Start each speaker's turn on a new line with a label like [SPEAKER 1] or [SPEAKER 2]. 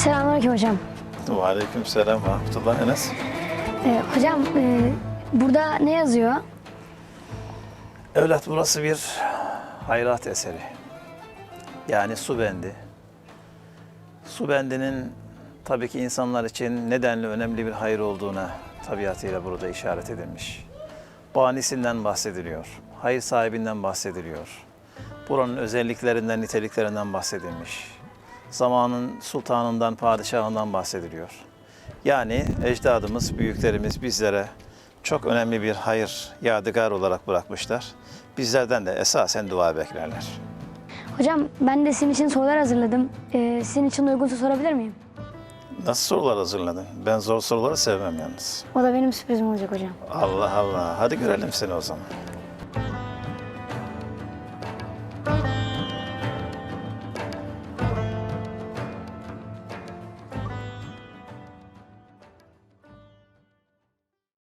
[SPEAKER 1] Selamünaleyküm hocam.
[SPEAKER 2] Aleyküm selam ve rahmetullah Enes.
[SPEAKER 1] Ee, hocam e, burada ne yazıyor?
[SPEAKER 2] Evlat burası bir hayrat eseri. Yani su bendi. Su bendinin tabii ki insanlar için nedenli önemli bir hayır olduğuna tabiatıyla burada işaret edilmiş. Banisinden bahsediliyor. Hayır sahibinden bahsediliyor. Buranın özelliklerinden, niteliklerinden bahsedilmiş. Zamanın sultanından, padişahından bahsediliyor. Yani ecdadımız, büyüklerimiz bizlere çok önemli bir hayır, yadigar olarak bırakmışlar. Bizlerden de esasen dua beklerler.
[SPEAKER 1] Hocam ben de sizin için sorular hazırladım. Ee, sizin için uygunsa sorabilir miyim?
[SPEAKER 2] Nasıl sorular hazırladın? Ben zor soruları sevmem yalnız.
[SPEAKER 1] O da benim sürprizim olacak hocam.
[SPEAKER 2] Allah Allah. Hadi görelim seni o zaman.